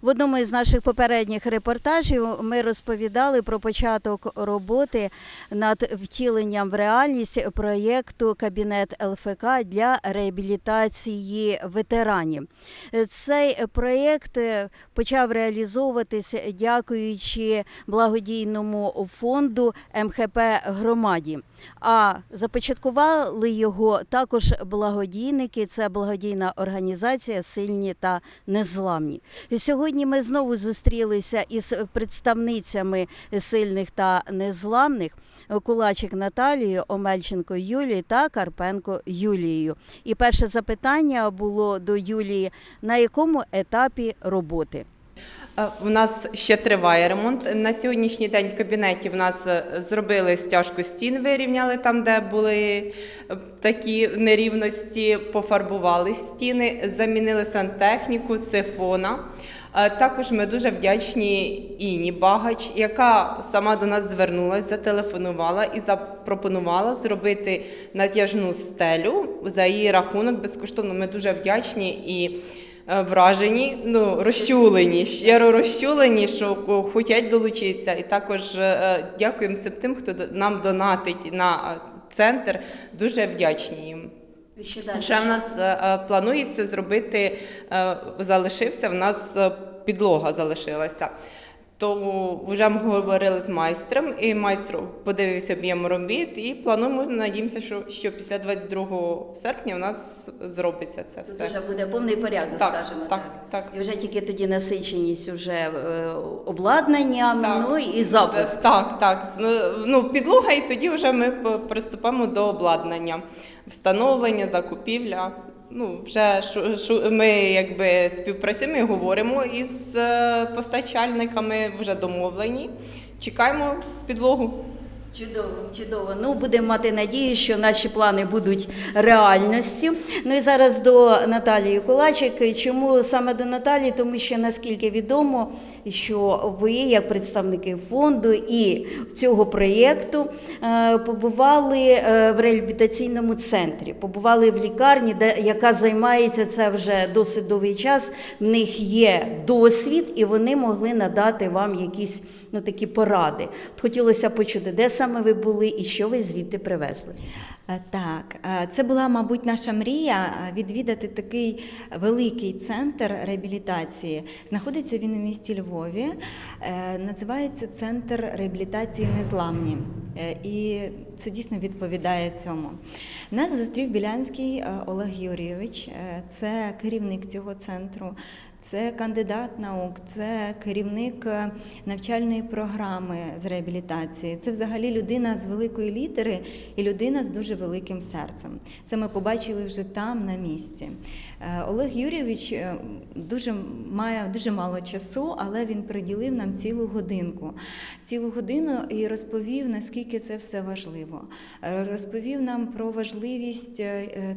В одному із наших попередніх репортажів ми розповідали про початок роботи над втіленням в реальність проєкту Кабінет ЛФК для реабілітації ветеранів. Цей проєкт е, почав реалізовуватися дякуючи благодійному фонду МХП громаді. А започаткували його також благодійники. Це благодійна організація Сильні та незламні. І Сьогодні ми знову зустрілися із представницями сильних та незламних Кулачик Наталією, Омельченко Юлією та Карпенко Юлією. І перше запитання було до Юлії: на якому етапі роботи? Е, У нас ще триває ремонт. На сьогоднішній день в кабінеті в нас е, зробили стяжку стін, вирівняли там, де були е, такі нерівності, пофарбували стіни, замінили сантехніку, сифона. Е, Також ми дуже вдячні Іні Багач, яка сама до нас звернулася, зателефонувала і запропонувала зробити натяжну стелю за її рахунок безкоштовно. Ми дуже вдячні і е, вражені, ну розчулені, щиро розчулені, що хочуть долучитися. І також е, дякуємо всім тим, хто нам донатить на центр. Дуже вдячні їм. Ще в нас е, е, планується зробити, е, залишився в нас підлога залишилася. То вже ми говорили з майстром, і майстер подивився об'єм робіт, і плануємо, надіємося, що, що після 22 серпня в нас зробиться це Тут все. вже буде повний порядок, Так, скажімо так, так. так. І вже тільки тоді насиченість уже обладнанням, Так. ну і запуск. Так, так. Ну, підлога, і тоді вже ми приступаємо до обладнання, встановлення, закупівля. Ну, вже шу, шу, ми якби співпрацюємо і говоримо із е, постачальниками, вже домовлені. Чекаємо підлогу. Чудово, чудово. Ну, будемо мати надію, що наші плани будуть реальністю. Ну і зараз до Наталії Кулачик. Чому саме до Наталії? Тому що наскільки відомо, що ви, як представники фонду і цього проєкту, е, побували е, в реабілітаційному центрі, побували в лікарні, де яка займається це вже досить довгий час. В них є досвід, і вони могли надати вам якісь ну такі поради. От хотілося почути, де саме ви були і що ви звідти привезли. Е, Так, е, це була, мабуть, наша мрія е, відвідати такий великий центр реабілітації. Знаходиться він у місті Львові. Називається Центр реабілітації незламні. І це дійсно відповідає цьому. Нас зустрів Білянський Олег Юрійович, це керівник цього центру. Це кандидат наук, це керівник е, навчальної програми з реабілітації. Це взагалі людина з великої літери і людина з дуже великим серцем. Це ми побачили вже там на місці. Е, Олег Юрійович е, дуже має дуже мало часу, але він приділив нам цілу годинку. Цілу годину і розповів, наскільки це все важливо. Розповів нам про важливість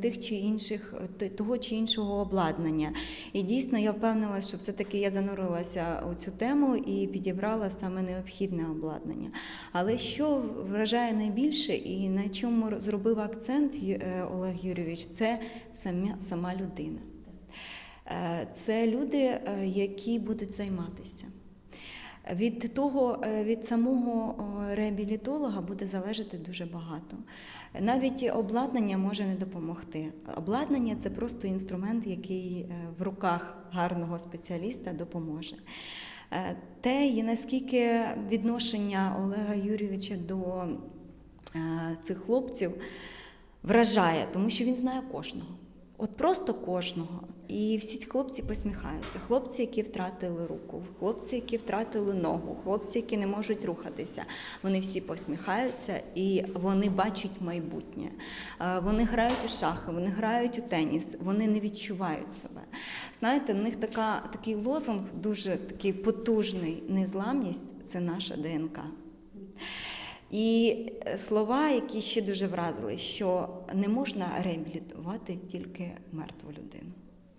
тих чи інших того чи іншого обладнання. І дійсно я впевнилася, що все-таки я занурилася у цю тему і підібрала саме необхідне обладнання. Але що вражає найбільше і на чому зробив акцент е, Олег Юрійович, це сама людина. Е, Це люди, е, які будуть займатися. Від того, е, від самого реабілітолога буде залежати дуже багато. Навіть обладнання може не допомогти. Обладнання це просто інструмент, який е, в руках гарного спеціаліста допоможе. Е, Те, і наскільки відношення Олега Юрійовича до цих хлопців вражає, тому що він знає кожного. От просто кожного. І всі ці хлопці посміхаються. Хлопці, які втратили руку, хлопці, які втратили ногу, хлопці, які не можуть рухатися. Вони всі посміхаються і вони бачать майбутнє. Е, Вони грають у шахи, вони грають у теніс, вони не відчувають себе. Знаєте, в них така, такий лозунг дуже такий потужний. Незламність це наша ДНК. І е, слова, які ще дуже вразили, що не можна реабілітувати тільки мертву людину.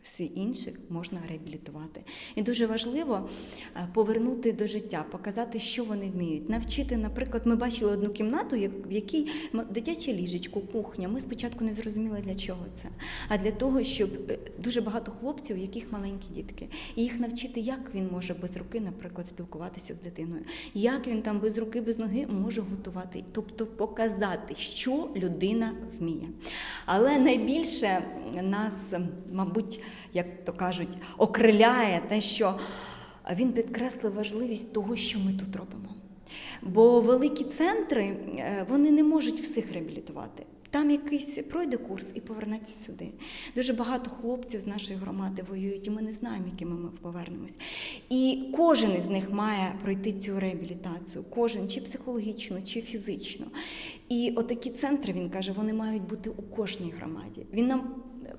Всі інших можна реабілітувати. І дуже важливо е, повернути до життя, показати, що вони вміють. Навчити, наприклад, ми бачили одну кімнату, в якій дитяче ліжечко, кухня. Ми спочатку не зрозуміли, для чого це. А для того, щоб е, дуже багато хлопців, у яких маленькі дітки, і їх навчити, як він може без руки, наприклад, спілкуватися з дитиною, як він там без руки, без ноги може готувати, тобто показати, що людина вміє. Але найбільше нас, мабуть, як то кажуть, окриляє те, що він підкреслив важливість того, що ми тут робимо. Бо великі центри е, вони не можуть всіх реабілітувати. Там якийсь пройде курс і повернеться сюди. Дуже багато хлопців з нашої громади воюють, і ми не знаємо, якими ми повернемось. І кожен із них має пройти цю реабілітацію, кожен чи психологічно, чи фізично. І отакі центри, він каже, вони мають бути у кожній громаді. Він нам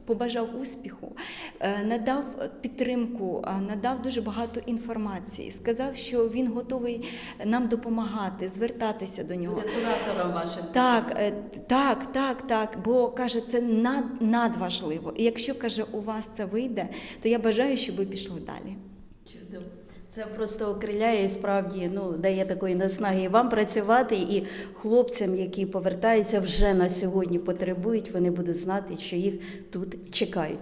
побажав успіху, е, надав підтримку, е, надав дуже багато інформації, сказав, що він готовий нам допомагати, звертатися до нього. Буде куратором вашим. Так, е, так, так, так. Бо каже, це над, надважливо. І якщо каже, у вас це вийде, то я бажаю, щоб ви пішли далі. Це просто окриляє і справді ну, дає такої наснаги і вам працювати, і хлопцям, які повертаються вже на сьогодні, потребують, вони будуть знати, що їх тут чекають.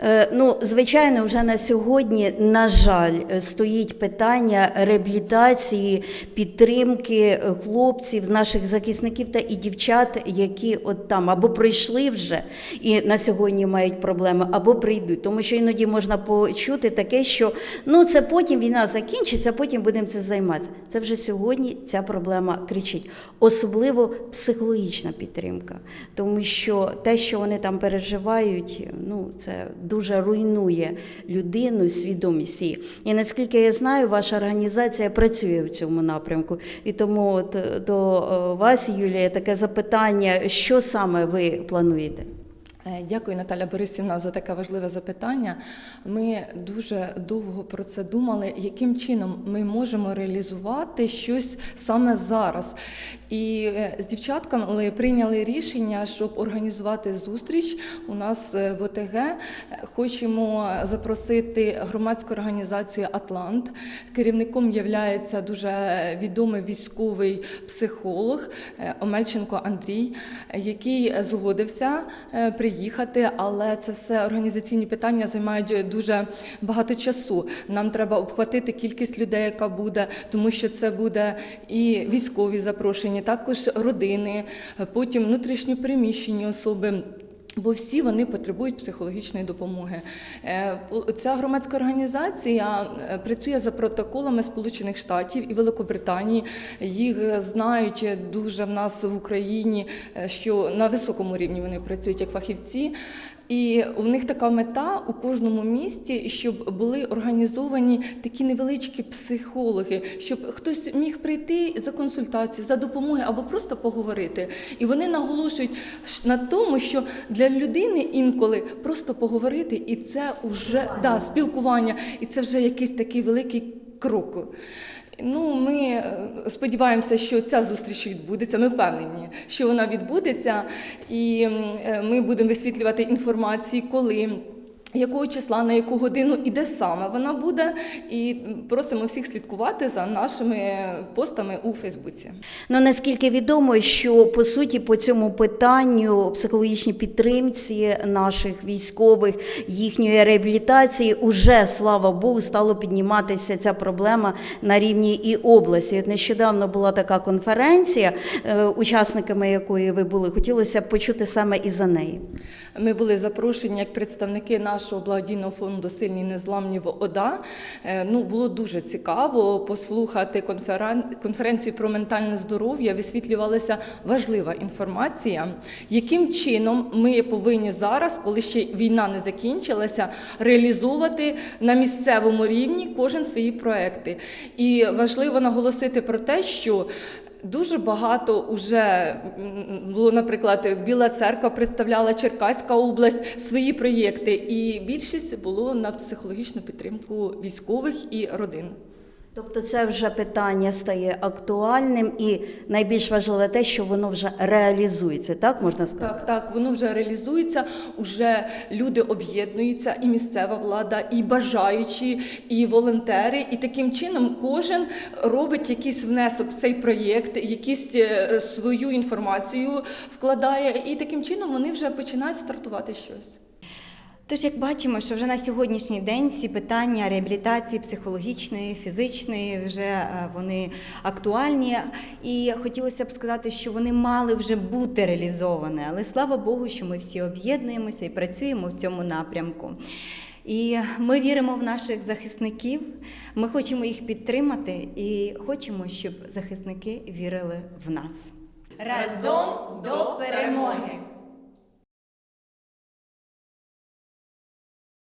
Е, Ну, звичайно, вже на сьогодні, на жаль, е, стоїть питання реабілітації, підтримки е, хлопців, наших захисників та і дівчат, які от там або пройшли вже і на сьогодні мають проблеми, або прийдуть. Тому що іноді можна почути таке, що ну це потім війна закінчиться, потім будемо це займатися. Це вже сьогодні ця проблема кричить, особливо психологічна підтримка, тому що те, що вони там переживають, ну це дуже руйнує людину, свідомість її. І наскільки я знаю, ваша організація працює в цьому напрямку. І тому от е, до е, вас, Юлія, таке запитання: що саме ви плануєте? Е, Дякую, Наталя Борисівна, за таке важливе запитання. Ми дуже довго про це думали, яким чином ми можемо реалізувати щось саме зараз. І е, з дівчатками прийняли рішення, щоб організувати зустріч у нас е, в ОТГ. Хочемо запросити громадську організацію Атлант. Керівником є дуже відомий військовий психолог Омельченко Андрій, який згодився е, приїхати, але це все організаційні питання займають дуже багато часу. Нам треба обхватити кількість людей, яка буде, тому що це буде і військові запрошені, також родини, потім внутрішньо переміщені особи. Бо всі вони потребують психологічної допомоги. Е, Ця громадська організація е, працює за протоколами Сполучених Штатів і Великобританії. Їх знають дуже в нас в Україні, е, що на високому рівні вони працюють як фахівці. І у них така мета у кожному місті, щоб були організовані такі невеличкі психологи, щоб хтось міг прийти за консультацією, за допомогою або просто поговорити. І вони наголошують на тому, що для людини інколи просто поговорити, і це вже да, спілкування, і це вже якийсь такий великий крок. Ну, ми е, сподіваємося, що ця зустріч відбудеться. Ми впевнені, що вона відбудеться, і е, ми будемо висвітлювати інформації, коли. Якого числа, на яку годину і де саме вона буде, і просимо всіх слідкувати за нашими постами у Фейсбуці. Ну наскільки відомо, що по суті по цьому питанню психологічній підтримці наших військових, їхньої реабілітації, уже слава Богу, стало підніматися ця проблема на рівні і області. От нещодавно була така конференція, е, учасниками якої ви були. Хотілося б почути саме і за неї. Ми були запрошені як представники нашого благодійного фонду Сильні незламні в ОДА. Е, Ну, було дуже цікаво послухати конферен... конференцію про ментальне здоров'я. Висвітлювалася важлива інформація, яким чином ми повинні зараз, коли ще війна не закінчилася, реалізовувати на місцевому рівні кожен свої проекти. І важливо наголосити про те, що Дуже багато вже було, наприклад, Біла церква представляла Черкаська область свої проєкти, і більшість було на психологічну підтримку військових і родин. Тобто це вже питання стає актуальним і найбільш важливе те, що воно вже реалізується, так можна сказати? Так, так, воно вже реалізується, уже люди об'єднуються, і місцева влада, і бажаючі, і волонтери. І таким чином кожен робить якийсь внесок в цей проєкт, якісь е, свою інформацію вкладає, і таким чином вони вже починають стартувати щось. Тож, як бачимо, що вже на сьогоднішній день всі питання реабілітації психологічної, фізичної вже е, вони актуальні. І хотілося б сказати, що вони мали вже бути реалізовані. Але слава Богу, що ми всі об'єднуємося і працюємо в цьому напрямку. І ми віримо в наших захисників. Ми хочемо їх підтримати і хочемо, щоб захисники вірили в нас. Разом до перемоги!